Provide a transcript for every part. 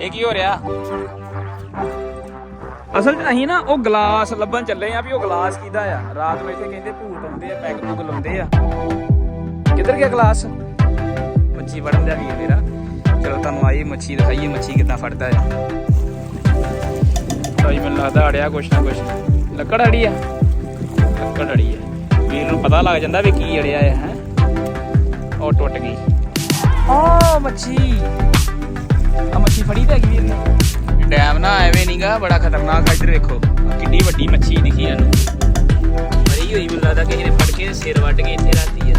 ਇਹ ਕੀ ਹੋ ਰਿਹਾ? ਅਸਲ 'ਚ ਅਸੀਂ ਨਾ ਉਹ ਗਲਾਸ ਲੱਭਣ ਚੱਲੇ ਆ ਵੀ ਉਹ ਗਲਾਸ ਕਿਹਦਾ ਆ? ਰਾਤ ਨੂੰ ਇੱਥੇ ਕਹਿੰਦੇ ਭੂਤ ਆਉਂਦੇ ਆ, ਪੈਗ ਪੁਗ ਲਾਉਂਦੇ ਆ। ਕਿੱਧਰ ਗਿਆ ਗਲਾਸ? ਮੱਛੀ ਫੜਨ ਦਾ ਵੀਰ ਮੇਰਾ ਚਲੋ ਤੁਹਾਨੂੰ ਆਈ ਮੱਛੀ ਦਿਖਾਈਏ, ਮੱਛੀ ਕਿੱਦਾਂ ਫੜਦਾ ਆ। ਭਾਈ, ਮੈਨੂੰ ਲੱਗਦਾ ਅੜਿਆ ਕੁਛ ਨਾ ਕੁਛ। ਲੱਕੜ ਅੜੀ ਆ। ਲੱਕੜ ਅੜੀ ਆ। ਵੀਰ ਨੂੰ ਪਤਾ ਲੱਗ ਜਾਂਦਾ ਵੀ ਕੀ ਅੜਿਆ ਆ, ਹੈ? ਉਹ ਟੁੱਟ ਗਈ। ਓ ਮੱਛੀ! ਆ ਮੱਛੀ ਫੜੀ ਤੇ ਹੈਗੀ ਵੀਰ ਨੇ। ਡੈਮ ਨਾ ਐਵੇਂ ਨਹੀਂਗਾ ਬੜਾ ਖਤਰਨਾਕ ਇੱਧਰ ਵੇਖੋ। ਆਹ ਵੱਡੀ ਮੱਛੀ ਦਿਖੀ ਇਹਨੂੰ। ਮਰੀ ਹੋਈ ਮੈਨੂੰ ਲੱਗਦਾ ਕਿਸੇ ਨੇ ਫੜ ਕੇ ਸਿਰ ਵੱਢ ਕੇ ਇੱਥੇ ਰੱਖਦੀ ਆ।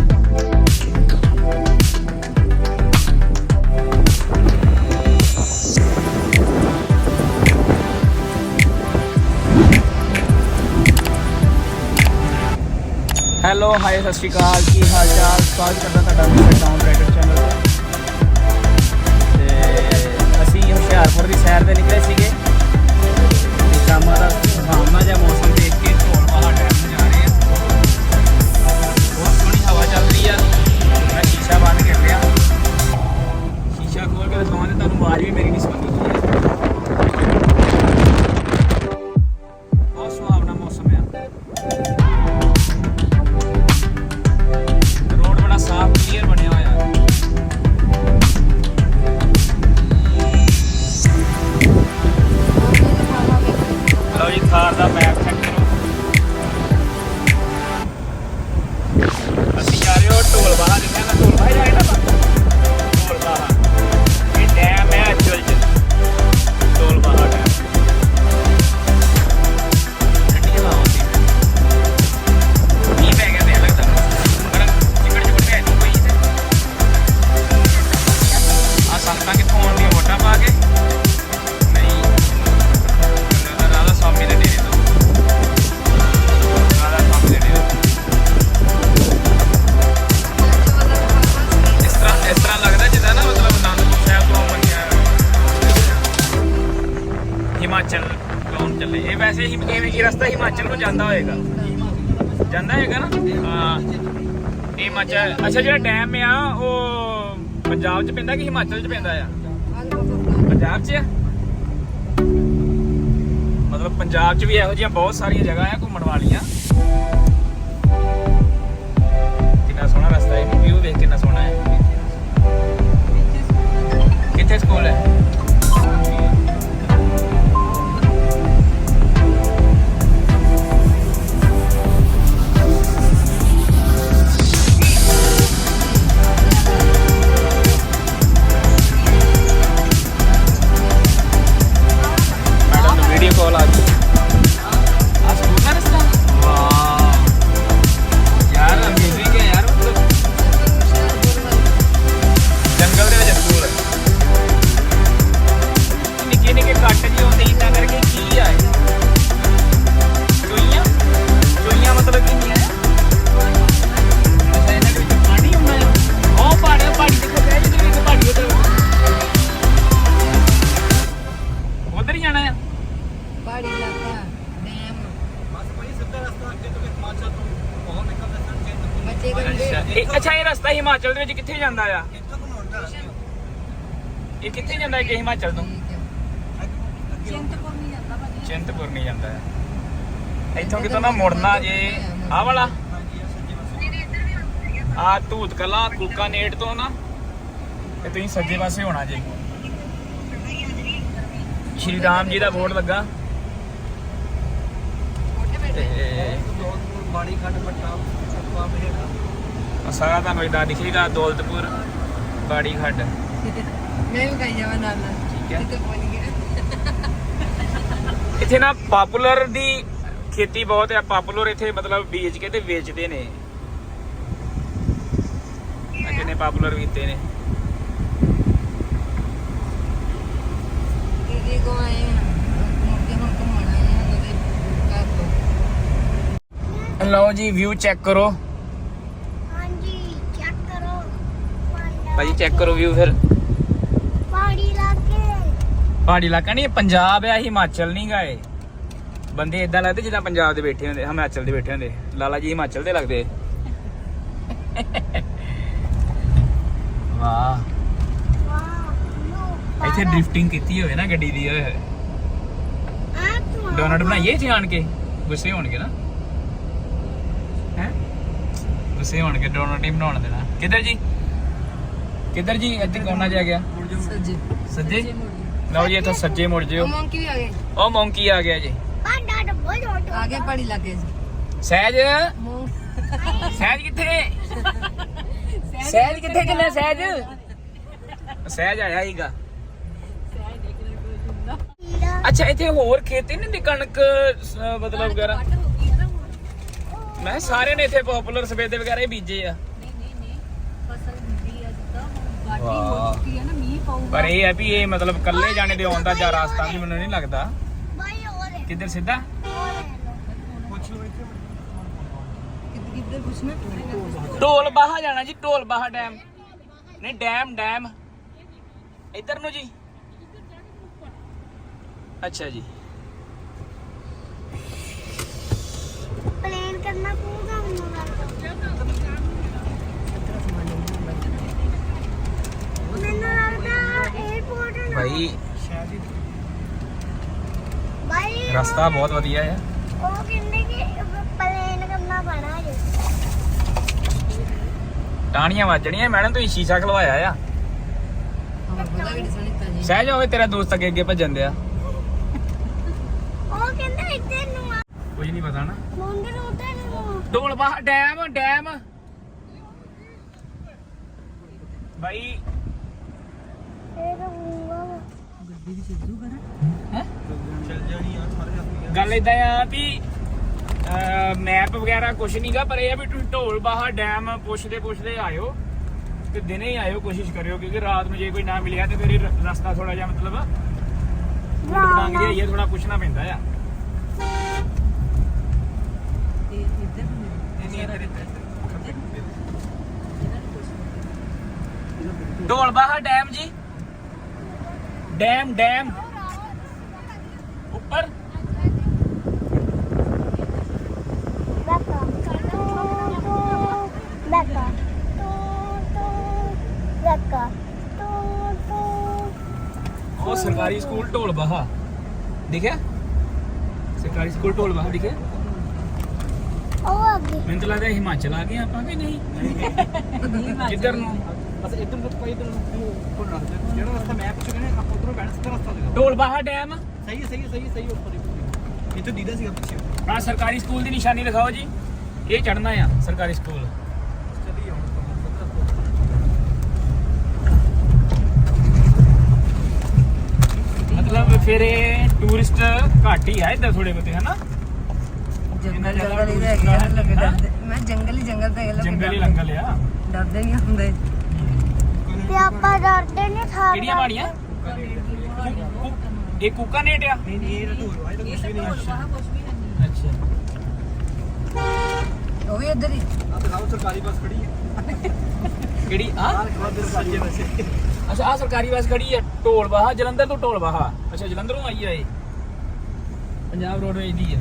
ਹੈਲੋ ਹਾਈ ਸਤਿ ਸ਼੍ਰੀ ਅਕਾਲ। ਕੀ ਹਾਲ ਚਾਲ? ਸਵਾਗਤ ਕਰਦਾ ਤੁਹਾਡਾ ਮੇਰੇ ਟਾਊਨ ਰਾਈਡਰ ਚੈਨਲ ਤੇ। ਹੁਸ਼ਿਆਰਪੁਰ ਦੀ ਸੈਰ ਤੇ ਨਿਕਲੇ ਸੀਗੇ। ਸ਼ਾਮਾਂ ਦਾ ਸੁਹਾਵਣਾ ਜਿਹਾ ਮੌਸਮ ਦੇਖ ਕੇ ਢੋਲ ਵਾਲਾ ਡੈਮ ਜਾ ਰਹੇ ਆ ਬਹੁਤ ਸੋਹਣੀ ਹਵਾ ਚੱਲ ਰਹੀ ਆ। ਮੈਂ ਸ਼ੀਸ਼ਾ ਬੰਦ ਕਰ ਲਿਆ। ਸ਼ੀਸ਼ਾ ਖੋਲ ਕੇ ਦਿਖਾਵਾਂ ਤੇ ਤੁਹਾਨੂੰ ਆਵਾਜ਼ ਵੀ ਮੇਰੀ ਨਹੀਂ ਸੁਣਦੀ। ਹਿਮਾਚਲ ਕੌਣ ਚੱਲੇ। ਇਹ ਵੈਸੇ ਹੀ ਇਹ ਇਹ ਰਸਤਾ ਹਿਮਾਚਲ ਨੂੰ ਜਾਂਦਾ ਹੋਏਗਾ। ਜਾਂਦਾ ਹੈਗਾ ਨਾ? ਹਾਂ। ਹਿਮਾਚਲ, ਅੱਛਾ, ਜਿਹੜਾ ਡੈਮ ਆ, ਉਹ ਪੰਜਾਬ 'ਚ ਪੈਂਦਾ ਕਿ ਹਿਮਾਚਲ 'ਚ ਪੈਂਦਾ ਆ? ਪੰਜਾਬ 'ਚ ਆ? ਮਤਲਬ ਪੰਜਾਬ 'ਚ ਵੀ ਇਹੋ ਜਿਹੀਆਂ ਬਹੁਤ ਸਾਰੀਆਂ ਜਗ੍ਹਾ ਆ ਘੁੰਮਣ ਵਾਲੀਆਂ। ਕਿੰਨਾ ਸੋਹਣਾ ਰਸਤਾ ਹੈ ਵਿਊ ਦੇਖ ਕਿੰਨਾ ਸੋਹਣਾ ਹੈ। ਕਿੱਥੇ ਸਕੂਲ ਹੈ? ਨੂੰ ਹਿਮਾਚਲ ਤੋਂ। ਚਿੰਤਪੁਰਨੀ ਜਾਂਦਾ ਭਾਜੀ ਚਿੰਤਪੁਰਨੀ ਜਾਂਦਾ ਹੈ। ਇੱਥੋਂ ਕਿਤੋਂ ਨਾ ਮੁੜਨਾ ਜੇ। ਆਹ ਵਾਲਾ? ਆ ਧੂਤ ਕਲਾ ਕੁਲਕਾਨੇਟ ਤੋਂ ਨਾ। ਤੇ ਤੁਸੀਂ ਸੱਜੇ ਪਾਸੇ ਹੋਣਾ ਜੇ। ਸ਼੍ਰੀ ਰਾਮ ਜੀ ਦਾ ਬੋਰਡ ਲੱਗਾ। ਤੇ ਆਹ ਸਾਰਾ ਤੁਹਾਨੂੰ ਇਦਾਂ ਦਿਖੇਗਾ ਦੌਲਤਪੁਰ ਬਾੜੀ ਖੱਡ ਮੈਂ ਵੀ ਗਈ ਜਾਵਾਂ ਨਾਲ ਨਾਲ। ਠੀਕ ਹੈ। ਕਿਤੇ ਪਹੁੰਚ ਗਿਆ ਇੱਥੇ ਨਾ ਪਾਪੂਲਰ ਦੀ ਖੇਤੀ ਬਹੁਤ ਹੈ ਪਾਪੂਲਰ ਇੱਥੇ ਮਤਲਬ ਬੀਜ ਕੇ ਤੇ ਵੇਚਦੇ ਨੇ। ਆ ਕਿੰਨੇ ਪਾਪੂਲਰ ਕੀਤੇ ਨੇ। ਦੀਦੀ ਕੋ ਆਏ ਹਾਂ ਮੁੜ ਕੇ ਹੁਣ ਘੁੰਮਣ ਆਏ ਹਾਂ ਉਹਦੇ ਘਰ ਤੋਂ। ਲਓ ਜੀ ਵਿਊ ਚੈੱਕ ਕਰੋ। ਹਾਂਜੀ ਚੈੱਕ ਕਰੋ। ਭਾਜੀ ਚੈੱਕ ਕਰੋ ਵਿਊ ਫਿਰ। ਪਹਾੜੀ ਇਲਾਕਾ ਨਹੀਂ ਪੰਜਾਬ ਹੈ ਹਿਮਾਚਲ ਨਹੀਂ ਗਏ ਬੰਦੇ ਇਦਾਂ ਲੱਗਦੇ ਜਿੱਦਾਂ ਪੰਜਾਬ ਦੇ ਬੈਠੇ ਹੁੰਦੇ ਹਿਮਾਚਲ ਦੇ ਬੈਠੇ ਹੁੰਦੇ। ਲਾਲਾ ਜੀ ਹਿਮਾਚਲ ਦੇ ਲੱਗਦੇ। ਵਾਹ। ਇੱਥੇ ਡ੍ਰਿਫਟਿੰਗ ਕੀਤੀ ਹੋਵੇ ਨਾ ਗੱਡੀ ਦੀ ਓਏ। ਆ ਡੋਨਟ ਬਣਾਈਏ ਇੱਥੇ ਆਣ ਕੇ? ਗੁੱਸੇ ਹੋਣਗੇ ਨਾ। ਹੈ? ਗੁੱਸੇ ਹੋਣਗੇ ਡੋਨਟ ਹੀ ਬਣਾਉਣ ਦੇਣਾ। ਕਿੱਧਰ ਜੀ? ਕਿੱਧਰ ਜੀ ਇੱਥੇ ਕੋਨਾ ਜਾ ਗਿਆ। ਸੱਜੇ। ਸੱਜੇ? ਲਓ ਜੀ ਇੱਥੋਂ ਸੱਜੇ ਮੁੜ ਜਿਓ। ਉਹ ਮੰਕੀ ਵੀ ਆ ਗਏ। ਉਹ ਮੌਂਕੀ ਆ ਗਿਆ ਜੀ। ਪਾਂਡਾ ਡੱਬੋ ਜੋਟ ਆ ਗਏ ਪਹਾੜੀ ਲੱਗੇ ਜੀ। ਸਹਿਜ? ਸਹਿਜ ਕਿੱਥੇ? ਸਹਿਜ ਕਿੱਥੇ ਚੱਲਿਆ ਸਹਿਜ? ਸਹਿਜ ਆਇਆ ਹੀਗਾ। ਅੱਛਾ ਇੱਥੇ ਹੋਰ ਖੇਤੀ ਨਹੀਂ ਦੀ ਕਣਕ ਮਤਲਬ ਵਗੈਰਾ? ਮੈਂ ਸਾਰੇ ਨੇ ਇੱਥੇ ਪਪੂਲਰ ਸਵੇਦੇ ਵਗੈਰਾ ਹੀ ਬੀਜੇ ਆ। ਵਾਹ। ਪਰ ਇਹ ਹੈ ਵੀ ਇਹ ਮਤਲਬ ਕੱਲੇ ਜਾਣੇ ਦੇ ਆਉਣ ਦਾ ਜਾਂ ਰਾਸਤਾ ਵੀ ਮੈਨੂੰ ਨਹੀਂ ਲੱਗਦਾ। ਬਾਈ ਹੋਰੇ ਕਿੱਧਰ ਸਿੱਧਾ? ਕਿੱਧਰ ਪੁੱਛਣਾ ਢੋਲ ਬਾਹਾ ਜਾਣਾ ਜੀ ਢੋਲ ਬਾਹਾ ਡੈਮ। ਨਹੀਂ ਡੈਮ ਡੈਮ। ਇੱਧਰ ਨੂੰ ਜੀ। ਅੱਛਾ ਜੀ। ਪਲੇਨ ਕਰਨਾ ਪਊਗਾ ਮੈਨੂੰ ਲੱਗਦਾ ਮੈਨੂੰ ਲੱਗਦਾ ਨਾ ਬਾਈ ਰਸਤਾ ਬਹੁਤ ਵਧੀਆ ਹੈ ਉਹ ਕਹਿੰਦੇ ਕਿ ਪਲੇਨ ਕਰਨਾ ਪੈਣਾ ਜੇ। ਟਾਣੀਆਂ ਵੱਜਣੀਆਂ ਮੈਡਮ ਤੁਸੀਂ ਸ਼ੀਸ਼ਾ ਖਲਵਾਇਆ ਆ। ਸਹਿਜ ਹੋਵੇ ਤੇਰਾ ਦੋਸਤ ਅੱਗੇ ਅੱਗੇ ਭੱਜਣ ਦਿਆ। ਉਹ ਕਹਿੰਦੇ ਇੱਥੇ ਨੂੰ ਆ। ਕੁਝ ਨਹੀਂ ਪਤਾ ਨਾ। ਮੰਦਰ ਉੱਤੇ ਨੂੰ ਢੋਲ ਬਾਹਾ ਡੈਮ ਡੈਮ। ਭਾਈ ਇਹ ਤਾਂ ਹੋਊਗਾ ਗੱਡੀ ਦੀ ਸਿੱਧੂ ਕਰਾ ਗੱਲ ਇਦਾਂ ਆ ਵੀ ਮੈਪ ਵਗੈਰਾ ਕੁਝ ਨਹੀਂਗਾ ਪਰ ਇਹ ਆ ਵੀ ਤੁਸੀਂ ਢੋਲ ਬਾਹਾ ਡੈਮ ਪੁੱਛਦੇ ਪੁੱਛਦੇ ਆਇਓ ਤੇ ਦਿਨੇ ਹੀ ਆਇਓ ਕੋਸ਼ਿਸ਼ ਕਰਿਓ ਕਿਉਂਕਿ ਰਾਤ ਨੂੰ ਜੇ ਕੋਈ ਨਾ ਮਿਲਿਆ ਤੇ ਫਿਰ ਇਹ ਰ- ਰਸਤਾ ਥੋੜਾ ਜਿਹਾ ਮਤਲਬ ਡੰਗ ਜਿਹਾ ਹੀ ਥੋੜਾ ਪੁੱਛਣਾ ਪੈਂਦਾ ਆ ਤੇ ਇੱਧਰ ਨੂੰ ਢੋਲ ਬਾਹਾ ਡੈਮ ਜੀ ਡੈਮ ਡੈਮ ਉੱਪਰ ਬੈਕਾ ਤੂੰ ਤੂੰ ਬੈਕਾ ਤੂੰ ਤੂੰ ਬੈਕਾ ਤੂੰ ਤੂੰ ਉਹ ਸਰਕਾਰੀ ਸਕੂਲ ਢੋਲ ਬਾਹਾ ਦਿਖਿਆ ਸਰਕਾਰੀ ਸਕੂਲ ਢੋਲ ਬਾਹਾ ਦਿਖਿਆ ਉਹ ਅੱਗੇ ਮੈਨੂੰ ਤਾਂ ਲੱਗਦਾ ਹਿਮਾਚਲ ਆ ਗਏ ਆਪਾਂ ਕਿ ਨਹੀਂ ਕਿੱਧਰ ਨੂੰ ਬਸ ਇੱਧਰ ਨੂੰ ਕੋਈ ਇੱਧਰ ਨੂੰ ਕੋਲ ਰੱਖ ਦੇ ਜਿਹੜਾ ਰਸਤਾ ਮੈਪ ਚ ਕਹਿੰਦੇ ਆਪਾਂ ਉਧਰੋਂ ਬੈਠ ਸਿੱਧਾ ਰਸਤਾ ਦੇਗਾ ਢੋਲ ਬਾਹਾ ਡੈਮ ਸਹੀ ਹੈ ਸਹੀ ਹੈ ਸਹੀ ਹੈ, ਸਹੀ ਹੈ, ਉੱਪਰ ਹੀ ਇੱਥੇ ਦੀਦਾ ਸੀਗਾ ਪਿੱਛੇ ਆ ਸਰਕਾਰੀ ਸਕੂਲ ਦੀ ਨਿਸ਼ਾਨੀ ਦਿਖਾਓ ਜੀ ਇਹ ਚੜਨਾ ਆ ਸਰਕਾਰੀ ਸਕੂਲ ਚੱਲੀ ਹੁਣ ਸਿੱਧਾ ਰਸਤਾ ਮਤਲਬ ਫਿਰ ਇਹ ਟੂਰਿਸਟ ਘੱਟ ਹੀ ਆ ਇੱਧਰ ਥੋੜੇ ਬਤੇ ਹਨਾ ਜੰਗਲ ਜੰਗਲ ਹੀ ਰਹਿ ਗਿਆ ਲੱਗੇ ਡਰਦੇ ਮੈਂ ਜੰਗਲ ਹੀ ਜੰਗਲ ਤੇ ਲੱਗੇ ਜੰਗਲ ਹੀ ਲੰਗਲ ਆ ਡਰਦੇ ਨਹੀਂ ਹੁੰਦੇ ਤੇ ਆਪਾਂ ਡਰਦੇ ਨਹੀਂ ਥਾਰ ਕਿਹੜੀਆਂ ਬਾਣੀਆਂ? ਇਹ ਕੂਕਾ ਨੇਟ ਆ? ਨਹੀਂ ਨਹੀਂ ਇਹ ਢੋਲ ਕੁਝ ਵੀ ਨਹੀਂ ਅੱਛਾ। ਉਹ ਵੀ ਇੱਧਰ ਹੀ। ਆ ਦਿਖਾਓ ਸਰਕਾਰੀ ਬੱਸ ਖੜੀ ਹੈ। ਕਿਹੜੀ? ਆ ਅੱਛਾ ਆ ਸਰਕਾਰੀ ਬੱਸ ਖੜੀ ਆ ਢੋਲ ਬਾਹਾ ਜਲੰਧਰ ਤੋਂ ਢੋਲ ਬਾਹਾ ਅੱਛਾ ਜਲੰਧਰੋਂ ਆਈ ਆ ਇਹ। ਪੰਜਾਬ ਰੋਡਵੇਜ ਦੀ ਆ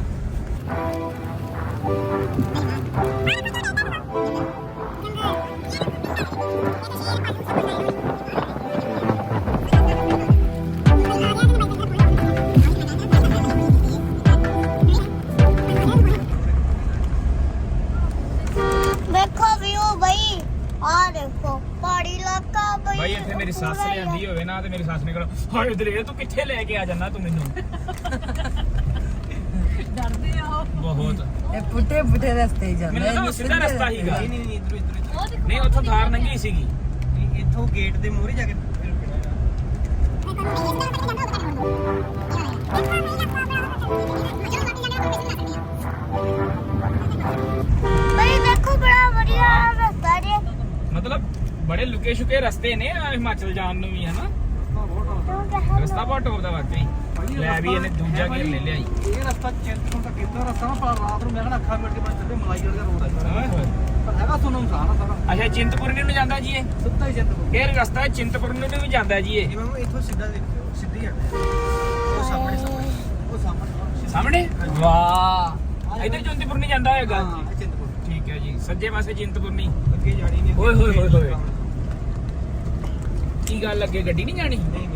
ਵੇਖੋ ਵੀਊ ਬਈ ਆ ਦੇਖੋ ਪਹਾੜੀ ਇਲਾਕਾ ਬਈ ਬਾਈ ਇੱਥੇ ਮੇਰੀ ਸੱਸ ਲਿਆਂਦੀ ਹੋਵੇ ਨਾ ਤੇ ਮੇਰੀ ਸੱਸ ਨੇ ਕਹਣਾ ਹਾਏ ਦਲੇਰ ਤੂੰ ਕਿੱਥੇ ਲੈ ਕੇ ਆ ਜਾਂਦਾ ਤੂੰ ਮੈਨੂੰ ਡਰਦੇ ਆ ਬਹੁਤ ਇਹ ਪੁੱਟੇ ਪੁੱਟੇ ਰਸਤੇ ਜਾਂਦੇ ਮੈਨੂੰ ਤਾਂ ਸਿੱਧਾ ਰਸਤਾ ਹੀਗਾ ਨਹੀਂ ਨਹੀਂ ਨਹੀਂ ਇਧਰੋਂ ਇਧਰੋਂ ਨਹੀਂ ਉੱਥੋਂ ਥਾਰ ਲੰਘੀ ਸੀਗੀ। ਇੱਥੋਂ ਗੇਟ ਦੇ ਮੂਹਰੇ ਜਾ ਕੇ ਬਈ ਦੇਖੋ ਬੜਾ ਵਧੀਆ ਰਸਤਾ ਜੇ। ਮਤਲਬ ਬੜੇ ਲੁਕੇ ਸ਼ੁਕੇ ਰਸਤੇ ਨੇ ਹਿਮਾਚਲ ਜਾਣ ਨੂੰ ਵੀ ਹਨਾ? ਰਸਤਾ ਬਹੁਤ ਟੋਪ ਦਾ ਵਾਕਈ। ਲੈ ਵੀ ਇਹਨੇ ਦੂਜਾ ਗੇਰ ਲੈ ਲਿਆਈ ਇਹ ਰਸਤਾ ਚਿੰਤਪੁਰ ਤੱਕ ਇਦਾਂ ਰਸਤਾ ਨਾ ਪਰ ਰਾਤ ਨੂੰ ਮੈਂ ਕਹਿੰਦਾ ਅੱਖਾਂ ਮਿਟ ਕੇ ਬਣ ਚੱਲੇ ਮਲਾਈ ਵਾਲਾ ਰੋਡ ਹੈ ਓਏ ਹੋਏ। ਪਰ ਹੈਗਾ ਸੁਣਨ ਸਾਰਾ ਸਾਰਾ। ਅੱਛਾ ਚਿੰਤਪੁਰਨੀ ਨੂੰ ਜਾਂਦਾ ਜੀ ਇਹ? ਸਿੱਧਾ ਹੀ ਚਿੰਤਪੁਰ। ਇਹ ਰਸਤਾ ਚਿੰਤਪੁਰਨੀ ਨੂੰ ਵੀ ਜਾਂਦਾ ਜੀ ਇਹ? ਇਹ ਮੈਂ ਇੱਥੋਂ ਸਿੱਧਾ ਦੇਖਿਓ ਸਿੱਧੀ ਹਟ ਉਹ ਸਾਹਮਣੇ ਸਾਹਮਣੇ। ਉਹ ਸਾਹਮਣੇ ਸਾਹਮਣੇ। ਵਾਹ। ਇਧਰ ਚਿੰਤਪੁਰਨੀ ਜਾਂਦਾ ਹੋਏਗਾ? ਹਾਂ ਇਹ ਚਿੰਤਪੁਰ। ਠੀਕ ਹੈ ਜੀ ਸੱਜੇ ਪਾਸੇ ਚਿੰਤਪੁਰਨੀ ਅੱਗੇ ਜਾਣੀ ਨਹੀਂ ਓਏ ਹੋਏ ਹੋਏ ਹੋਏ। ਕੀ ਗੱਲ ਅੱਗੇ ਗੱਡੀ ਨਹੀਂ ਜਾਣੀ? ਨਹੀਂ ਨਹੀਂ।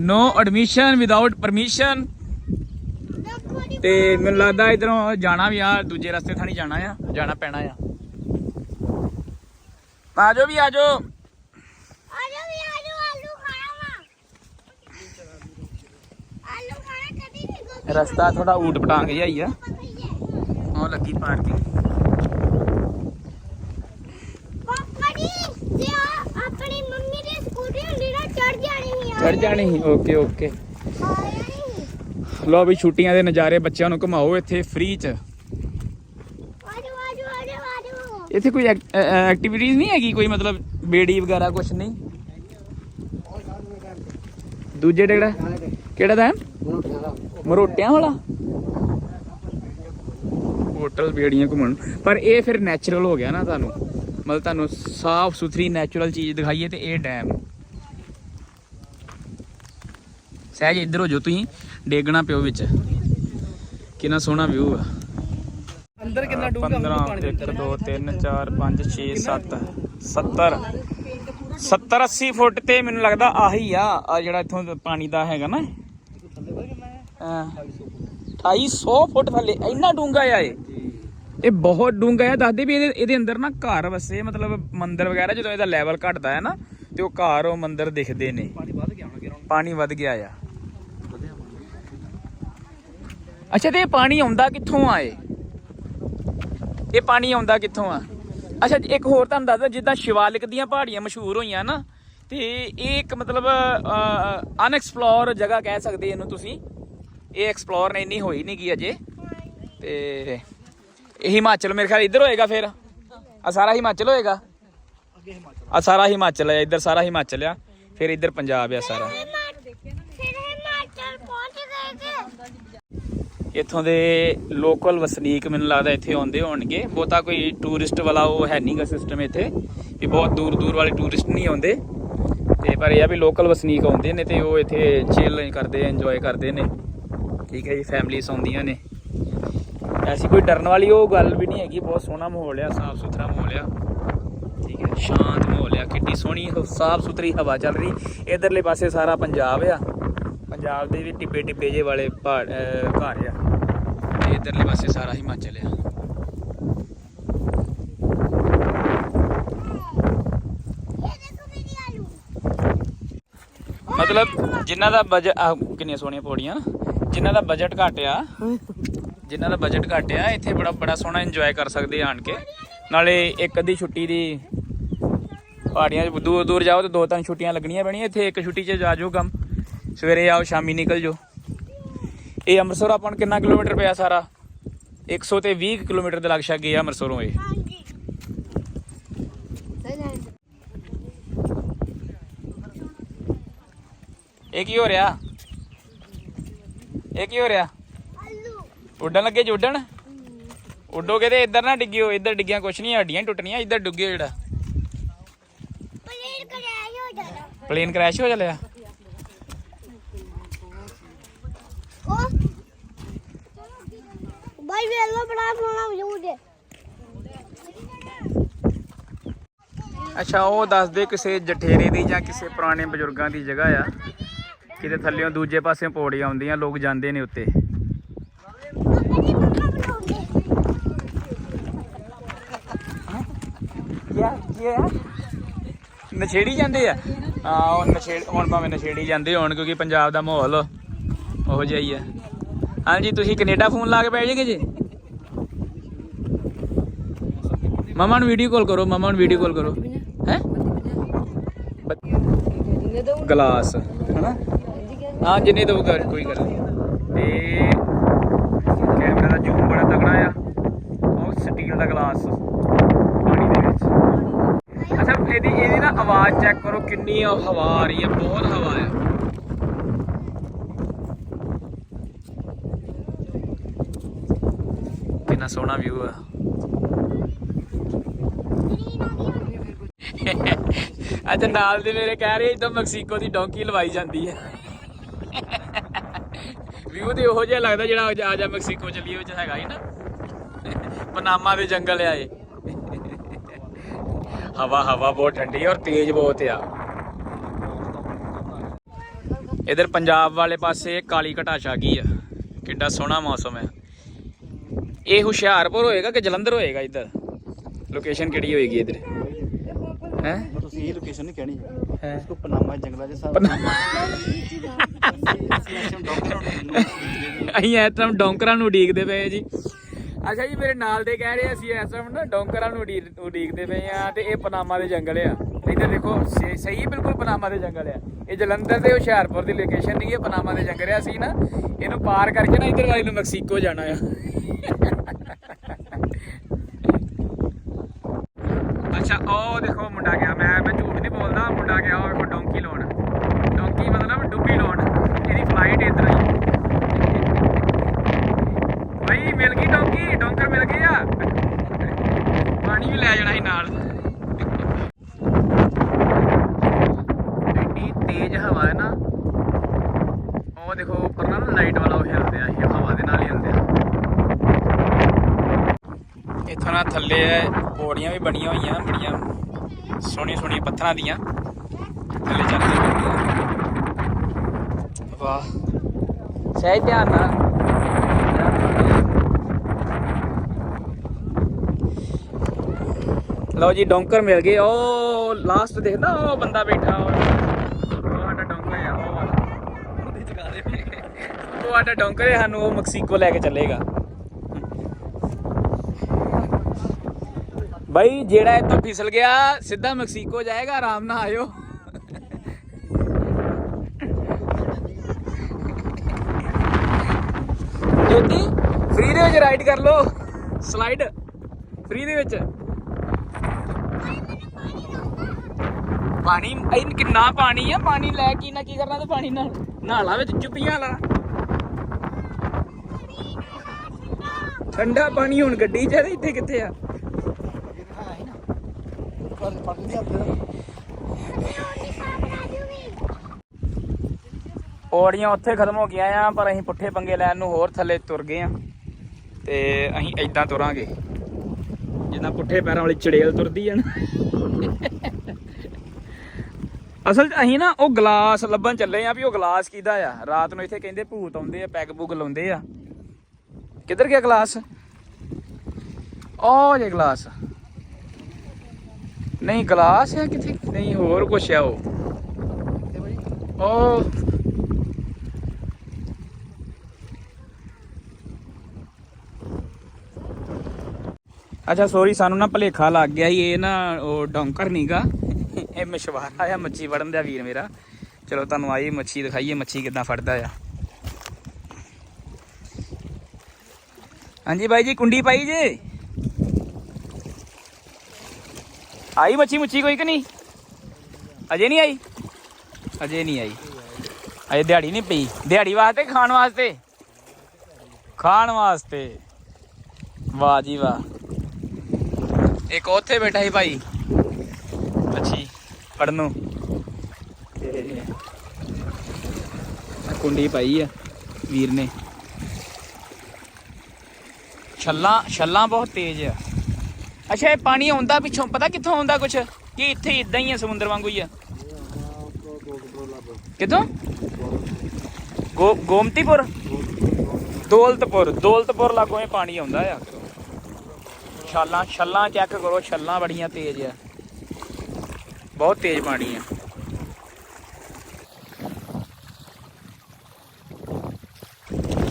ਨੋ ਐਡਮਿਸ਼ਨ ਵਿਦਆਊਟ ਪਰਮਿਸ਼ਨ ਤੇ ਮੈਨੂੰ ਲੱਗਦਾ ਇਧਰੋਂ ਜਾਣਾ ਵੀ ਆ ਦੂਜੇ ਰਸਤੇ ਥਾਣੀ ਜਾਣਾ ਆ ਜਾਣਾ ਪੈਣਾ ਆ। ਆਜੋ ਵੀ ਆਜੋ। ਆਜੋ ਵੀ ਆਜੋ ਆਲੂ ਖਾਣਾ ਆਲੂ ਖਾਣਾ ਕਦੀ ਨਹੀਂ ਰਸਤਾ ਥੋੜਾ ਊਟ ਪਟਾਂਗ ਜਿਹਾ ਹੀ ਆ। ਉਹ ਲੱਗੀ ਪਾਰਕਿੰਗ। ਪਾਪਾ ਜੀ ਚੜ ਜਾਣੀ ਸੀ ਚੜ ਜਾਣੀ ਸੀ। ਓਕੇ ਓਕੇ ਲਓ ਵੀ ਛੁੱਟੀਆਂ ਦੇ ਨਜ਼ਾਰੇ ਬੱਚਿਆਂ ਨੂੰ ਘੁਮਾਓ ਇੱਥੇ ਫ੍ਰੀ ਚ। ਆਜੋ ਆਜੋ ਆਜੋ ਆਜੋ। ਇੱਥੇ ਕੋਈ ਐਕਟੀਵਿਟੀਜ਼ ਨਹੀਂ ਹੈਗੀ? ਕੋਈ ਮਤਲਬ ਬੇੜੀ ਵਗੈਰਾ ਕੁਝ ਨਹੀਂ? ਦੂਜੇ ਕਿਹੜਾ ਕਿਹੜਾ ਦਾ ਮਰੋਟਿਆਂ ਵਾਲਾ? ਹੋਟਲ ਬੇੜੀਆਂ ਘੁੰਮਣ। ਪਰ ਇਹ ਫਿਰ ਨੈਚੁਰਲ ਹੋ ਗਿਆ ਨਾ ਤੁਹਾਨੂੰ। ਮਤਲਬ ਤੁਹਾਨੂੰ ਸਾਫ਼ ਸੁਥਰੀ ਨੈਚੁਰਲ ਚੀਜ਼ ਦਿਖਾਈਏ ਤੇ ਇਹ ਡੈਮ ਸਹਿਜ ਇੱਧਰ ਹੋ ਜਾਓ ਤੁਸੀਂ ਡੇਗਣਾ ਪਿਓ ਵਿੱਚ। ਕਿੰਨਾ ਸੋਹਣਾ ਵਿਊ ਆ। ਅੰਦਰ ਕਿੰਨਾ ਡੂੰਘਾ 15 1 2 3 4 5 6 7 70 70 80 ਫੁੱਟ ਤੇ ਮੈਨੂੰ ਲੱਗਦਾ ਆਹੀ ਆ ਆ ਜਿਹੜਾ ਇੱਥੋਂ ਪਾਣੀ ਦਾ ਹੈਗਾ ਨਾ। ਹਾਂ। 250 ਫੁੱਟ ਥੱਲੇ ਇੰਨਾ ਡੂੰਘਾ ਆ ਇਹ। ਇਹ ਬਹੁਤ ਡੂੰਘਾ ਆ ਦੱਸਦੇ ਵੀ ਇਹਦੇ ਇਹਦੇ ਅੰਦਰ ਨਾ ਘਰ ਵਸੇ ਮਤਲਬ ਮੰਦਿਰ ਵਗੈਰਾ ਜਦੋਂ ਇਹਦਾ ਲੈਵਲ ਘਟਦਾ ਹੈ ਨਾ ਤੇ ਉਹ ਘਰ ਉਹ ਮੰਦਿਰ ਦਿਖਦੇ ਨੇ। ਪਾਣੀ ਵੱਧ ਗਿਆ ਹੁਣ ਗਿਰਾਂ ਪਾਣੀ ਵੱਧ ਗਿਆ ਆ। ਅੱਛਾ, ਤੇ ਇਹ ਪਾਣੀ ਆਉਂਦਾ ਕਿੱਥੋਂ ਆ ਇਹ? ਪਾਣੀ ਆਉਂਦਾ ਕਿੱਥੋਂ ਆ? ਅੱਛਾ, ਇੱਕ ਹੋਰ ਤੁਹਾਨੂੰ ਦੱਸਦਾ, ਜਿੱਦਾਂ ਸ਼ਿਵਾਲਿਕ ਦੀਆਂ ਪਹਾੜੀਆਂ ਮਸ਼ਹੂਰ ਹੋਈਆਂ ਨਾ, ਤੇ ਇਹ ਇੱਕ ਮਤਲਬ ਅਨਐਕਸਪਲੋਰ ਜਗ੍ਹਾ ਕਹਿ ਸਕਦੇ ਇਹਨੂੰ ਤੁਸੀਂ। ਇਹ ਐਕਸਪਲੋਰ ਨਹੀਂ ਇੰਨੀ ਹੋਈ ਨਹੀਂ ਗਈ ਅਜੇ। ਤੇ ਇਹ ਹਿਮਾਚਲ, ਮੇਰੇ ਖਿਆਲ ਇੱਧਰ ਹੋਏਗਾ ਫਿਰ? ਆ ਸਾਰਾ ਹਿਮਾਚਲ ਹੋਏਗਾ? ਅੱਗੇ ਆ ਸਾਰਾ ਹਿਮਾਚਲ ਹੈ ਇੱਧਰ ਸਾਰਾ ਹਿਮਾਚਲ ਆ। ਫਿਰ ਇੱਧਰ ਪੰਜਾਬ ਆ ਸਾਰਾ ਫਿਰ ਹਿਮਾਚਲ ਪਹੁੰਚ ਗਏ ਕਿ ਇੱਥੋਂ ਦੇ ਲੋਕਲ ਵਸਨੀਕ ਮੈਨੂੰ ਲੱਗਦਾ ਇੱਥੇ ਆਉਂਦੇ ਹੋਣਗੇ। ਬਹੁਤਾ ਕੋਈ ਟੂਰਿਸਟ ਵਾਲਾ ਉਹ ਹੈ ਨਹੀਂਗਾ ਸਿਸਟਮ ਇੱਥੇ, ਵੀ ਬਹੁਤ ਦੂਰ ਦੂਰ ਵਾਲੇ ਟੂਰਿਸਟ ਨਹੀਂ ਆਉਂਦੇ। ਤੇ ਪਰ ਇਹ ਆ ਵੀ ਲੋਕਲ ਵਸਨੀਕ ਆਉਂਦੇ ਨੇ ਤੇ ਉਹ ਇੱਥੇ ਚਿਲ ਕਰਦੇ ਇੰਜੋਏ ਕਰਦੇ ਨੇ। ਠੀਕ ਹੈ ਜੀ ਫੈਮਲੀਸ ਆਉਂਦੀਆਂ ਨੇ। ਐਸੀ ਕੋਈ ਡਰਨ ਵਾਲੀ ਉਹ ਗੱਲ ਵੀ ਨਹੀਂ ਹੈਗੀ, ਬਹੁਤ ਸੋਹਣਾ ਮਾਹੌਲ ਆ, ਸਾਫ਼ ਸੁਥਰਾ ਮਾਹੌਲ ਆ। ਠੀਕ ਹੈ, ਸ਼ਾਂਤ ਮਾਹੌਲ ਆ ਕਿੰਨੀ ਸੋਹਣੀ, ਸਾਫ਼ ਸੁਥਰੀ ਹਵਾ ਚੱਲ ਰਹੀ। ਇਧਰਲੇ ਪਾਸੇ ਸਾਰਾ ਪੰਜਾਬ ਆ। ਪੰਜਾਬ ਦੇ ਵੀ ਟਿੱਬੇ ਟਿੱਬੇ ਜੇ ਵਾਲੇ ਪਹਾੜ ਘਰ ਆ ਤੇ ਇਧਰਲੇ ਪਾਸੇ ਸਾਰਾ ਹਿਮਾਚਲ ਆ। ਮਤਲਬ ਜਿਨ੍ਹਾਂ ਦਾ ਬਜਟ ਕਿੰਨੀਆਂ ਸੋਹਣੀਆਂ ਪੌੜੀਆਂ। ਜਿਨ੍ਹਾਂ ਦਾ ਬਜਟ ਘੱਟ ਆ, ਜਿਨ੍ਹਾਂ ਦਾ ਬਜਟ ਘੱਟ ਆ, ਇੱਥੇ ਬੜਾ ਬੜਾ ਸੋਹਣਾ ਇੰਜੋਏ ਕਰ ਸਕਦੇ ਆਣ ਕੇ। ਨਾਲੇ ਇੱਕ ਅੱਧੀ ਛੁੱਟੀ ਦੀ ਪਹਾੜੀਆਂ 'ਚ ਦੂਰ ਦੂਰ ਜਾਓ ਤੇ ਦੋ ਤਿੰਨ ਛੁੱਟੀਆਂ ਲੱਗਣੀਆਂ ਪੈਣੀਆਂ, ਇੱਥੇ ਇੱਕ ਛੁੱਟੀ 'ਚ ਜਾ ਜਾਓ ਕੰਮ। ਸਵੇਰੇ ਆਓ ਸ਼ਾਮੀ ਨਿਕਲ ਜਾਓ। ਇਹ ਅੰਮ੍ਰਿਤਸਰ ਆਪਾਂ ਨੂੰ ਕਿੰਨਾ ਕਿਲੋਮੀਟਰ ਪਿਆ ਸਾਰਾ? 100 ਤੇ 20 ਕਿਲੋਮੀਟਰ ਦੇ ਲਗ ਸ਼ਕ ਗਿਆ ਅੰਮ੍ਰਿਤਸਰੋਂ ਇਹ। ਇਹ ਕੀ ਹੋ ਰਿਹਾ? ਇਹ ਕੀ ਹੋ ਰਿਹਾ? ਆਲੂ। ਉੱਡਣ ਲੱਗੇ ਜੀ ਉੱਡਣ ਉੱਡੋਗੇ ਤੇ ਇੱਧਰ ਨਾ ਡਿੱਗਿਓ ਇੱਧਰ ਡਿੱਗਿਆ ਕੁਛ ਨਹੀਂ ਹੱਡੀਆਂ ਟੁੱਟਣੀਆਂ ਇੱਧਰ ਡੁੱਗਿਓ ਜਿਹੜਾ। ਪਲੇਨ ਕਰਾਇਆ ਹੋ ਜਾਣਾ। ਪਲੇਨ ਕ੍ਰੈਸ਼ ਹੋ ਚੱਲਿਆ ਉਹ ਬਾਈ ਵੇਲੋ ਬੜਾ ਸੋਹਣਾ ਵਿਊ ਜੇ। ਅੱਛਾ, ਉਹ ਦੱਸਦੇ ਕਿਸੇ ਜਠੇਰੇ ਦੀ ਜਾਂ ਕਿਸੇ ਪੁਰਾਣੇ ਬਜ਼ੁਰਗਾਂ ਦੀ ਜਗ੍ਹਾ ਆ। ਕਿਤੇ ਥੱਲੇੋਂ ਦੂਜੇ ਪਾਸਿਓਂ ਪੌੜੀਆਂ ਆਉਂਦੀਆਂ, ਲੋਕ ਜਾਂਦੇ ਨੇ ਉੱਤੇ। ਪਾਪਾ ਜੀ ਨਛੇੜੀ ਜਾਂਦੇ ਆ? ਹਾਂ, ਉਹ ਨਛੇੜ ਹੁਣ ਭਾਵੇਂ ਨਛੇੜੀ ਜਾਂਦੇ ਹੋਣ, ਕਿਉਂਕਿ ਪੰਜਾਬ ਦਾ ਮਾਹੌਲ ਉਹੋ ਜਿਹਾ ਹੀ ਆ। ਹਾਂਜੀ, ਤੁਸੀਂ ਕੈਨੇਡਾ ਫੋਨ ਲਾ ਕੇ ਬਹਿ ਜਾਗੇ ਜੀ? ਮਮਾ ਨੂੰ ਵੀਡੀਓ ਕਾਲ ਕਰੋ ਮਮਾ ਨੂੰ ਵੀਡੀਓ ਕਾਲ ਕਰੋ ਹੈ? ਗਲਾਸ ਹਨਾ? ਹਾਂ ਜਿੰਨੇ ਦੋ ਕੋਈ ਗੱਲ ਨਹੀਂ ਤੇ ਕੈਮਰਾ ਦਾ ਜ਼ੂਮ ਬੜਾ ਤਕੜਾ ਆ। ਉਹ ਸਟੀਲ ਦਾ ਗਲਾਸ ਪਾਣੀ ਦੇ ਵਿੱਚ। ਅੱਛਾ ਇਹਦੀ ਇਹਦੀ ਨਾ ਆਵਾਜ਼ ਚੈੱਕ ਕਰੋ ਕਿੰਨੀ ਹਵਾ ਆ ਰਹੀ ਹੈ ਬਹੁਤ ਹਵਾ ਆ। ਕਿੰਨਾ ਸੋਹਣਾ ਵਿਊ ਆ। ਅੱਛਾ ਨਾਲ ਦੇ ਮੇਰੇ ਕਹਿ ਰਹੇ ਇਦਾਂ ਮੈਕਸੀਕੋ ਦੀ ਡੌਂਕੀ ਲਵਾਈ ਜਾਂਦੀ ਹੈ। ਵਿਊ ਤੇ ਉਹੋ ਜਿਹਾ ਲੱਗਦਾ ਜਿਹੜਾ ਆ ਜਾ- ਮੈਕਸੀਕੋ ਚੱਲੀਏ ਵਿੱਚ ਹੈਗਾ ਹੀ ਨਾ। ਪਨਾਮਾ ਦੇ ਜੰਗਲ ਆ ਇਹ। ਹਵਾ ਹਵਾ ਬਹੁਤ ਠੰਡੀ ਔਰ ਤੇਜ਼ ਬਹੁਤ ਆ। ਇਧਰ ਪੰਜਾਬ ਵਾਲੇ ਪਾਸੇ ਕਾਲੀ ਘਟਾਸ਼ ਆ ਗਈ ਆ? ਕਿੱਡਾ ਸੋਹਣਾ ਮੌਸਮ ਹੈ ਇਹ ਹੁਸ਼ਿਆਰਪੁਰ ਹੋਏਗਾ ਕਿ ਜਲੰਧਰ ਹੋਏਗਾ ਇੱਧਰ? ਲੋਕੇਸ਼ਨ ਕਿਹੜੀ ਹੋਏਗੀ ਇੱਧਰ? ਹੈ? ਤੁਸੀਂ ਇਹ ਲੋਕੇਸ਼ਨ ਨਹੀਂ ਕਹਿਣੀ। ਹੈ। ਇਸਕੋ ਪਨਾਮਾ ਜੰਗਲਾਂ ਦੇ ਸਾਹ ਅਸੀਂ ਇਸ ਟਾਈਮ ਡੌਂਕਰਾਂ ਨੂੰ ਉਡੀਕਦੇ ਪਏ ਜੀ। ਅੱਛਾ ਜੀ ਮੇਰੇ ਨਾਲ ਦੇ ਕਹਿ ਰਹੇ ਅਸੀਂ ਇਸ ਟਾਈਮ ਨਾ ਡੌਂਕਰਾਂ ਨੂੰ ਉਡੀ- ਉਡੀਕਦੇ ਪਏ ਆ ਤੇ ਇਹ ਪਨਾਮਾ ਦੇ ਜੰਗਲ ਆ। ਇੱਧਰ ਦੇਖੋ ਸ- ਸਹੀ ਬਿਲਕੁਲ ਪਨਾਮਾ ਦੇ ਜੰਗਲ ਆ। ਇਹ ਜਲੰਧਰ ਤੇ ਹੁਸ਼ਿਆਰਪੁਰ ਦੀ ਲੋਕੇਸ਼ਨ ਨਹੀਂ ਹੈ ਪਨਾਮਾ ਦੇ ਜੰਗਲ ਆ। ਅਸੀਂ ਨਾ ਇਹਨੂੰ ਪਾਰ ਕਰਕੇ ਨਾ ਇੱਧਰ ਵਾਲੀ ਨੂੰ ਮੈਕਸੀਕੋ ਜਾਣਾ ਆ। ਅੱਛਾ ਉਹ ਦੇਖੋ ਮੁੰਡਾ ਗਿਆ ਮੈਂ ਮੈਂ ਝੂਠ ਨਹੀਂ ਬੋਲਦਾ ਮੁੰਡਾ ਗਿਆ ਉਹ ਵੇਖੋ ਡੌਂਕੀ ਲਾਉਣ ਡੌਂਕੀ ਮਤਲਬ ਡੁੱਬੀ ਲਾਉਣ ਇਹਦੀ ਫਲਾਈਟ ਇਧਰ ਹੀ ਬਈ ਮਿਲ ਗਈ ਡੌਂਕੀ ਡੌਂਕਰ ਮਿਲ ਗਏ ਆ ਪਾਣੀ ਵੀ ਲੈ ਜਾਣਾ ਸੀ ਨਾਲ ਐਡੀ ਤੇਜ਼ ਹਵਾ ਹੈ ਨਾ ਉਹ ਦੇਖੋ ਉੱਪਰ ਨਾ ਲਾਈਟ ਵਾਲਾ ਉਹ ਹਿਲਦੇ ਆ ਇਹ ਹਵਾ ਦੇ ਨਾਲ ਹੀ ਹਿਲਦੇ ਆ ਇੱਥੋਂ ਪੌੜੀਆਂ ਵੀ ਬਣੀਆਂ ਹੋਈਆਂ, ਬੜੀਆਂ ਸੋਹਣੀਆਂ ਸੋਹਣੀਆਂ ਪੱਥਰਾਂ ਦੀਆਂ। ਥੱਲੇ ਚੱਲਦੇ ਵਾਹ। ਸਹਿਜ ਧਿਆਨ ਨਾਲ। ਲਓ ਜੀ, ਡੌਂਕਰ ਮਿਲ ਗਏ। ਉਹ ਲਾਸਟ ਦੇਖਦਾ, ਉਹ ਬੰਦਾ ਬੈਠਾ, ਉਹ ਸਾਡਾ ਡੌਂਕਰ ਆ, ਉਹ ਵਾਲਾ। ਉਹਦੀ ਚਕਾ ਦੇ ਉਹ ਸਾਡਾ ਡੌਂਕਰ ਹੈ ਸਾਨੂੰ ਉਹ ਮੈਕਸੀਕੋ ਲੈ ਕੇ ਚੱਲੇਗਾ। ਬਾਈ, ਜਿਹੜਾ ਇੱਥੋਂ ਫਿਸਲ ਗਿਆ, ਸਿੱਧਾ ਮੈਕਸੀਕੋ ਜਾਏਗਾ, ਆਰਾਮ ਨਾਲ ਆਇਓ। ਜੋਤੀ ਫ੍ਰੀ ਦੇ ਵਿੱਚ ਰਾਈਡ ਕਰ ਲੋ ਸਲਾਈਡ ਫ੍ਰੀ ਦੇ ਵਿੱਚ। ਪਾਣੀ ਇਹ ਕਿੰਨਾ ਪਾਣੀ ਆ? ਪਾਣੀ ਲੈ ਕੇ ਨਾ ਕੀ ਕਰਨਾ ਤੇ ਪਾਣੀ ਨਾਲ? ਨਾਲਾ ਵਿੱਚ, ਚੁੱਪੀਆਂ ਲਾ। ਠੰਡਾ ਪਾਣੀ ਹੁਣ ਗੱਡੀ ਚ ਆ ਤੇ ਇੱਥੇ ਕਿੱਥੇ ਆ? ਔੜੀਆਂ ਉੱਥੇ ਖਤਮ ਹੋ ਗਈਆਂ ਆ, ਪਰ ਅਸੀਂ ਪੁੱਠੇ ਪੰਗੇ ਲੈਣ ਨੂੰ ਹੋਰ ਥੱਲੇ ਤੁਰ ਗਏ ਆ। ਤੇ ਅਸੀਂ ਐਦਾਂ ਤੁਰਾਂਗੇ। ਜਿੱਦਾਂ ਪੁੱਠੇ ਪੈਰਾਂ ਵਾਲੀ ਚੜੇਲ ਤੁਰਦੀ ਆ ਨਾ। ਅਸਲ 'ਚ ਅਸੀਂ ਨਾ ਉਹ ਗਲਾਸ ਲੱਭਣ ਚੱਲੇ ਆ ਵੀ ਉਹ ਗਲਾਸ ਕਿਹਦਾ ਆ। ਰਾਤ ਨੂੰ ਇੱਥੇ ਕਹਿੰਦੇ ਭੂਤ ਆਉਂਦੇ ਆ, ਪੈਗ ਪੁਗ ਲਾਉਂਦੇ ਆ। ਕਿੱਧਰ ਗਿਆ ਗਲਾਸ? ਉਹ ਜੇ ਗਲਾਸ। ਨਹੀਂ ਗਲਾਸ ਹੈ ਕਿੱਥੇ? ਨਹੀਂ, ਹੋਰ ਕੁਛ ਆ ਉਹ। ਉਹ। ਅੱਛਾ ਸੋਰੀ ਸਾਨੂੰ ਨਾ ਭਲੇਖਾ ਲੱਗ ਗਿਆ ਸੀ, ਇਹ ਨਾ ਉਹ ਡੌਂਕਰ ਨਹੀਂਗਾ ਇਹ ਮਛਵਾਰਾ ਆ, ਮੱਛੀ ਫੜਨ ਦਾ ਵੀਰ ਮੇਰਾ। ਚਲੋ, ਤੁਹਾਨੂੰ ਆਈ ਮੱਛੀ ਦਿਖਾਈਏ, ਮੱਛੀ ਕਿੱਦਾਂ ਫੜਦਾ ਆ। ਹਾਂਜੀ ਬਾਈ ਜੀ, ਕੁੰਡੀ ਪਾਈ ਜੇ? ਆਈ ਮੱਛੀ ਮੁੱਛੀ ਕੋਈ ਕਿ ਨਹੀਂ? ਅਜੇ ਨਹੀਂ ਆਈ? ਅਜੇ ਨਹੀਂ ਆਈ। ਅਜੇ ਦਿਹਾੜੀ ਨਹੀਂ ਪਈ। ਦਿਹਾੜੀ ਵਾਸਤੇ, ਖਾਣ ਵਾਸਤੇ? ਖਾਣ ਵਾਸਤੇ। ਵਾਹ ਜੀ ਵਾਹ। ਇੱਕ ਉੱਥੇ ਬੈਠਾ ਸੀ ਭਾਈ। ਮੱਛੀ ਫੜਨ ਨੂੰ। ਤੇ ਕੁੰਡੀ ਪਾਈ ਆ ਵੀਰ ਨੇ। ਛੱਲਾਂ ਛੱਲਾਂ ਬਹੁਤ ਤੇਜ਼ ਆ। ਅੱਛਾ, ਇਹ ਪਾਣੀ ਆਉਂਦਾ ਪਿੱਛੋਂ, ਪਤਾ ਕਿੱਥੋਂ ਆਉਂਦਾ ਕੁਛ? ਕਿ ਇੱਥੇ ਇਦਾਂ ਹੀ ਆ ਸਮੁੰਦਰ ਵਾਂਗੂ ਹੀ ਆ? ਕਿੱਥੋਂ? ਗੋ, ਗੋਮਤੀਪੁਰ? ਦੌਲਤਪੁਰ ਦੌਲਤਪੁਰ ਲਾਗੋਂ ਇਹ ਪਾਣੀ ਆਉਂਦਾ ਆ। ਛਾਲਾਂ, ਛੱਲਾਂ ਚੈੱਕ ਕਰੋ, ਛੱਲਾਂ ਬੜੀਆਂ ਤੇਜ਼ ਆ। ਬਹੁਤ ਤੇਜ਼ ਪਾਣੀ ਆ।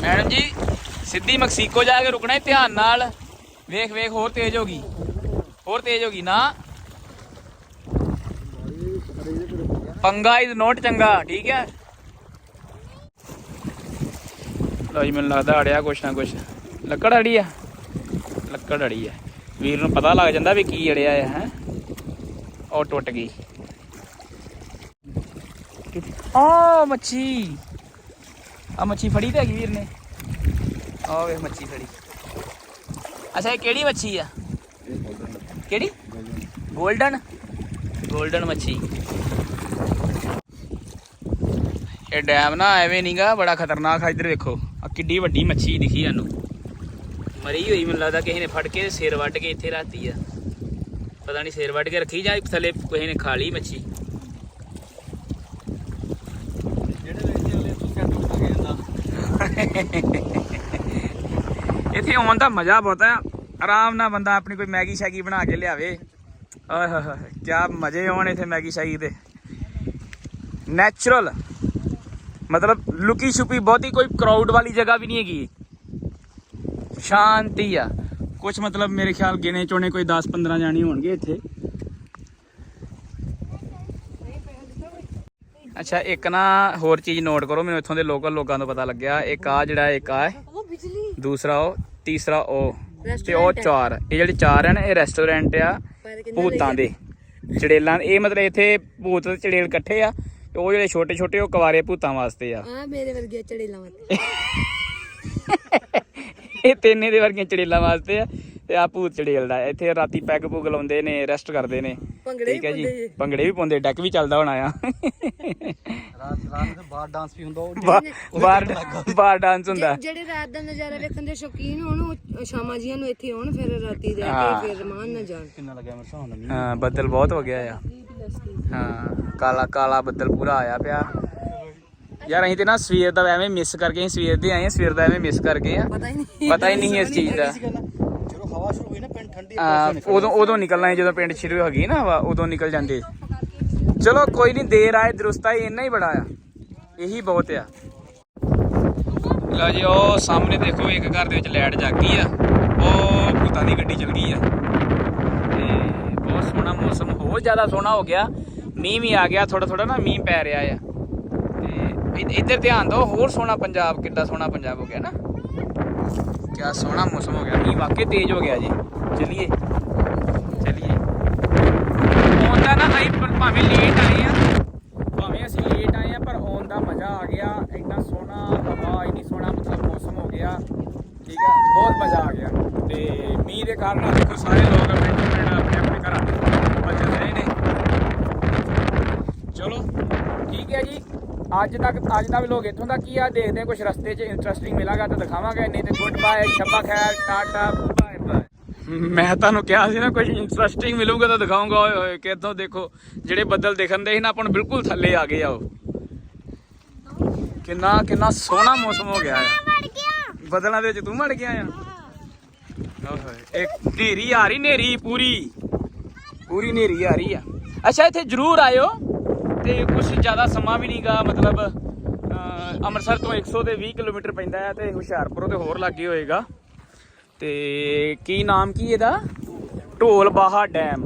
ਮੈਡਮ ਜੀ, ਸਿੱਧੀ ਮੈਕਸੀਕੋ ਜਾ ਕੇ ਰੁਕਣਾ, ਧਿਆਨ ਨਾਲ। ਵੇਖ ਵੇਖ, ਹੋਰ ਤੇਜ਼ ਹੋ ਗਈ। ਹੋਰ ਤੇਜ਼ ਹੋ ਗਈ ਨਾ। ਪੰਗਾ ਇਜ਼ ਨੋਟ ਚੰਗਾ, ਠੀਕ ਹੈ। ਲੋ ਜੀ, ਮੈਨੂੰ ਲੱਗਦਾ ਅੜਿਆ ਕੁਛ ਨਾ ਕੁਛ। ਲੱਕੜ ਅੜੀ ਆ। ਲੱਕੜ ਅੜੀ ਆ। ਵੀਰ ਨੂੰ ਪਤਾ ਲੱਗ ਜਾਂਦਾ ਵੀ ਕੀ ਅੜਿਆ ਆ, ਹੈ। ਉਹ ਟੁੱਟ ਗਈ। ਆ ਮੱਛੀ। ਆ ਮੱਛੀ ਫੜੀ ਤੇ ਹੈਗੀ ਵੀਰ ਨੇ। ਆ ਵੇ ਮੱਛੀ ਫੜੀ। ਅੱਛਾ, ਇਹ ਕਿਹੜੀ ਮੱਛੀ ਆ? ਕਿਹੜੀ? 골ਡਨ 골ਡਨ ਮੱਛੀ। ਇਹ ਡੈਮ ਨਾ ਐਵੇਂ ਨਹੀਂਗਾ ਬੜਾ ਖਤਰਨਾਕ ਆ ਇੱਧਰ ਵੇਖੋ। ਆ ਕਿੱਡੀ ਵੱਡੀ ਮੱਛੀ ਦਿਖੀ ਸਾਨੂੰ। ਮਰੀ ਹੋਈ ਮੈਨੂੰ ਲੱਗਦਾ ਕਿਸੇ ਨੇ ਫੜ ਕੇ ਸਿਰ ਵੱਢ ਕੇ ਇੱਥੇ ਰਾਤੀ ਆ। ਪਤਾ ਨਹੀਂ ਸਿਰ ਵੱਢ ਕੇ ਰੱਖੀ ਜਾਂ ਥੱਲੇ ਕਿਸੇ ਨੇ ਖਾ ਲਈ ਮੱਛੀ। ਇੱਥੇ ਆਉਣ ਦਾ ਮਜ਼ਾ ਬਹੁਤ ਆ। ਆਰਾਮ ਨਾਲ ਬੰਦਾ ਆਪਣੀ ਕੋਈ ਮੈਗੀ ਸ਼ੈਗੀ ਬਣਾ ਕੇ ਲਿਆਵੇ ਓਏ ਹੋਏ ਹੋਏ ਕੀ ਮਜ਼ੇ ਆਉਣ ਇੱਥੇ ਮੈਗੀ ਸ਼ੈਗੀ ਦੇ ਨੈਚੁਰਲ ਮਤਲਬ ਲੁਕੀ ਛੁਪੀ ਬਹੁਤੀ ਕੋਈ ਕਰਾਊਡ ਵਾਲੀ ਜਗ੍ਹਾ ਵੀ ਨਹੀਂ ਹੈਗੀ ਸ਼ਾਂਤੀ ਆ ਕੁਝ ਮਤਲਬ ਮੇਰੇ ਖਿਆਲ ਗਿਣੇ ਚੋਣੇ ਕੋਈ 10 15 ਜਾਣੀ ਹੋਣਗੇ ਇੱਥੇ ਅੱਛਾ ਇੱਕ ਨਾ ਹੋਰ ਚੀਜ਼ ਨੋਟ ਕਰੋ ਮੈਨੂੰ ਇੱਥੋਂ ਦੇ ਲੋਕਲ ਲੋਕਾਂ ਤੋਂ ਪਤਾ ਲੱਗਿਆ ਇੱਕ ਆ ਜਿਹੜਾ ਇੱਕ ਆ ਹੈ ਉਹ ਬਿਜਲੀ ਦੂਸਰਾ ਉਹ ਤੀਸਰਾ ਉਹ ਤੇ ਉਹ ਹੈ। ਚਾਰ ਇਹ ਜਿਹੜੇ ਚਾਰ ਹਨ ਇਹ ਰੈਸਟੋਰੈਂਟ ਆ ਭੂਤਾਂ ਦੇ। ਚੜੇਲਾਂ ਇਹ ਮਤਲਬ ਇੱਥੇ ਭੂਤ ਤੇ ਚੜੇਲ ਇਕੱਠੇ ਆ ਤੇ ਉਹ ਜਿਹੜੇ ਛੋਟੇ ਛੋਟੇ ਉਹ ਕੁਵਾਰੇ ਭੂਤਾਂ ਵਾਸਤੇ ਆ। ਆ ਮੇਰੇ ਵਰਗੇ ਚੜੇ ਲਾਵਤ ਇਹ ਤਿੰਨੇ ਦੇ ਵਰਗੀਆਂ ਚੜੇਲਾਂ ਵਾਸਤੇ ਆ। ਤੇ ਆ ਭੂਤ ਚੜੇਲ ਦਾ ਇੱਥੇ ਰਾਤੀ ਪੈਗ ਪੁਗ ਲਾਉਂਦੇ ਨੇ ਰੈਸਟ ਕਰਦੇ ਨੇ। ਭੰਗੜੇ ਠੀਕ ਹੈ ਜੀ। ਭੰਗੜੇ ਵੀ ਪਾਉਂਦੇ ਡੈਕ ਵੀ ਚੱਲਦਾ ਹੋਣਾ ਆ। ਰਾਤ ਰਾਤ ਨੂੰ ਬਾਹਰ ਡਾਂਸ ਵੀ ਹੁੰਦਾ ਉਹ ਬਾ- ਬਾਰ ਬਾਰ ਡਾਂਸ ਹੁੰਦਾ। ਜਿਹੜੇ- ਜਿਹੜੇ ਰਾਤ ਦਾ ਨਜ਼ਾਰਾ ਵੇਖਣ ਦੇ ਸ਼ੌਕੀਨ ਹੋਣ ਉਹ ਸ਼ਾਮਾਂ ਜੀਆਂ ਨੂੰ ਇੱਥੇ ਆਉਣ ਫਿਰ ਰਾਤੀ ਰਹਿ ਹਾਂ। ਕੇ ਫਿਰ ਰਮਾਨ ਨਾ ਜਾਣ। ਕਿੰਨਾ ਲੱਗਿਆ ਮੇਰੇ ਹਿਸਾਬ ਨਾਲ? ਹਾਂ ਬੱਦਲ ਬਹੁਤ ਹੋ ਗਿਆ ਆ। ਹਾਂ ਕਾਲਾ ਕਾਲਾ ਬੱਦਲ ਪੂਰਾ ਆਇਆ ਪਿਆ। ਯਾਰ ਅਸੀਂ ਤੇ ਨਾ ਸਵੇਰ ਦਾ ਐਵੇਂ ਮਿਸ ਕਰਕੇ ਅਸੀਂ ਸਵੇਰ ਦੇ ਆਏ ਆ ਸਵੇਰ ਦਾ ਐਵੇਂ ਮਿਸ ਕਰ ਗਏ ਆ। ਪਤਾ ਹੀ ਨਹੀਂ। ਪਤਾ ਹੀ ਨਹੀਂ ਇਸ ਚੀਜ਼ ਦਾ। ਹਵਾ ਸ਼ੁਰੂ ਹੋਈ ਨਾ ਪਿੰਡ ਠੰਡੀ ਆ, ਉਦੋਂ ਉਦੋਂ ਨਿਕਲਣਾ ਸੀ ਜਦੋਂ ਪਿੰਡ ਸ਼ੁਰੂ ਹੋ ਗਈ ਨਾ ਹਵਾ ਉਦੋਂ ਨਿਕਲ ਜਾਂਦੇ। ਚਲੋ ਕੋਈ ਨਹੀਂ ਦੇਰ ਆਏ ਦਰੁਸਤ ਆਏ ਇੰਨਾ ਹੀ ਬੜਾ ਆ। ਇਹੀ ਬਹੁਤ ਆ। ਲਓ ਜੀ ਉਹ ਸਾਹਮਣੇ ਦੇਖੋ ਇੱਕ ਘਰ ਦੇ ਵਿੱਚ ਲਾਈਟ ਜਗ ਗਈ ਆ। ਉਹ ਭੂਤਾਂ ਦੀ ਗੱਡੀ ਚਲ ਗਈ ਆ। ਤੇ ਬਹੁਤ ਸੋਹਣਾ ਮੌਸਮ ਹੋਰ ਜ਼ਿਆਦਾ ਸੋਹਣਾ ਹੋ ਗਿਆ। ਮੀਂਹ ਵੀ ਆ ਗਿਆ ਥੋੜਾ ਥੋੜਾ ਨਾ ਮੀਂਹ ਪੈ ਰਿਹਾ ਆ। ਤੇ ਇ- ਇੱਧਰ ਧਿਆਨ ਦਿਓ ਹੋਰ ਸੋਹਣਾ ਪੰਜਾਬ ਕਿੱਡਾ ਸੋਹਣਾ ਪੰਜਾਬ ਹੋ ਗਿਆ ਨਾ। ਕਿਆ ਸੋਹਣਾ ਮੌਸਮ ਹੋ ਗਿਆ। ਮੀਂਹ ਵਾਕਈ ਤੇਜ਼ ਹੋ ਗਿਆ ਜੀ। ਚਲਿਏ। ਚਲਿਏ। ਆਉਂਦਾ ਨਾ ਅਸੀਂ ਪਰ ਭਾਵੇਂ ਲੇਟ ਆਏ ਆ। ਭਾਵੇਂ ਅਸੀਂ ਲੇਟ ਆਏ ਆ, ਪਰ ਆਉਣ ਦਾ ਮਜ਼ਾ ਆ ਗਿਆ। ਇੰਨਾ ਸੋਹਣਾ ਹਵਾ, ਇੰਨੀ ਸੋਹਣਾ ਮਤਲਬ ਮੌਸਮ ਹੋ ਗਿਆ। ਠੀਕ ਹੈ ਬਹੁਤ ਮਜ਼ਾ ਆ ਗਿਆ। ਤੇ ਮੀਂਹ ਦੇ ਕਾਰਨ ਆ ਦੇਖੋ ਸਾਰੇ ਲੋਕ ਆਪਣੇ ਆਪਣੇ ਆਪਣੇ ਆਪਣੇ ਘਰਾਂ ਨੂੰ ਭੱਜ ਰਹੇ ਨੇ। ਚਲੋ, ਠੀਕ ਹੈ ਜੀ। ਅੱਜ ਤੱਕ, ਅੱਜ ਦਾ ਲੋਕ ਇੱਥੋਂ ਦਾ ਕੀ ਆ, ਦੇਖਦੇ ਹਾਂ ਕੁਝ ਰਸਤੇ 'ਚ ਇੰਟਰਸਟਿੰਗ ਮਿਲਾਗਾ ਤਾਂ ਦਿਖਾਵਾਂਗੇ, ਨਹੀਂ ਤੇ ਗੁੱਡ ਬਾਏ ਸ਼ੱਬਾ ਖੈਰ, ਟਾਟਾ ਬਾਏ ਬਾਏ ਮੈਂ ਤੁਹਾਨੂੰ ਕਿਹਾ ਸੀ ਨਾ ਕੁਝ ਇੰਟਰਸਟਿੰਗ ਮਿਲੂਗਾ ਤਾਂ ਦਿਖਾਉਂਗਾ। ਓਏ ਹੋਏ ਕਿੱਥੋਂ ਦੇਖੋ, ਜਿਹੜੇ ਬੱਦਲ ਦਿਖਣ ਦੇ ਸੀ ਨਾ, ਆਪਾਂ ਨੂੰ ਬਿਲਕੁਲ ਥੱਲੇ ਆ ਗਏ ਆ ਉਹ। ਕਿੰਨਾ ਕਿੰਨਾ ਸੋਹਣਾ ਮੌਸਮ ਹੋ ਗਿਆ ਆ। ਮਰ ਬਦਲਾਂ ਦੇ ਵਿੱਚ ਤੂੰ ਮੜ ਗਿਆ ਆ। ਓਏ ਇੱਕ ਨੇਰੀ ਆ ਰਹੀ ਨੇਰੀ ਪੂਰੀ। ਪੂਰੀ ਨੇਰੀ ਆ ਰਹੀ ਆ। ਅੱਛਾ, ਇੱਥੇ ਜ਼ਰੂਰ ਆਇਓ। ਤੇ ਕੁਝ ਜ਼ਿਆਦਾ ਸਮਾਂ ਵੀ ਨਹੀਂਗਾ ਮਤਲਬ ਅੰਮ੍ਰਿਤਸਰ ਤੋਂ 100 ਤੇ 20 ਕਿਲੋਮੀਟਰ ਪੈਂਦਾ ਹੈ ਤੇ ਹੁਸ਼ਿਆਰਪੁਰ ਤੇ ਹੋਰ ਲੱਗੇ ਹੋਏਗਾ। ਤੇ ਕੀ ਨਾਮ ਕੀ ਇਹਦਾ? ਢੋਲ ਬਾਹਾ ਡੈਮ।